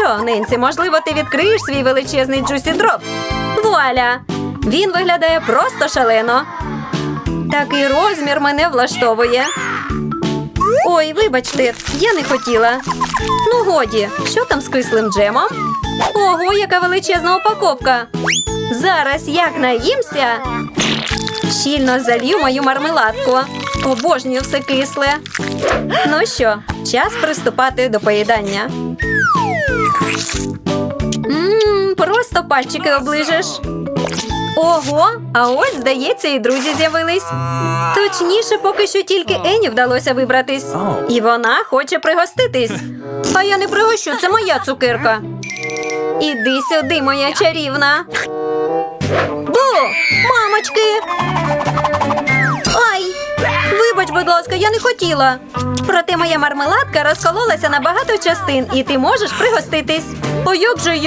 що, Ненсі, можливо, ти відкриєш свій величезний джусі дроп? Вуаля! Він виглядає просто шалено. Такий розмір мене влаштовує. Ой, вибачте, я не хотіла. Ну, годі, що там з кислим джемом? Ого, яка величезна упаковка. Зараз як наїмся. Щільно залью мою мармеладку. Обожнюю все кисле. Ну що, час приступати до поїдання. Мм, просто пальчики оближеш. Ого, а ось, здається, і друзі з'явились. Точніше, поки що тільки Ені вдалося вибратись. І вона хоче пригоститись. А я не пригощу, це моя цукерка. Іди сюди, моя чарівна. Бу! Мамочки! Ласка, я не хотіла. Проте моя мармеладка розкололася на багато частин, і ти можеш пригоститись. О, як же я?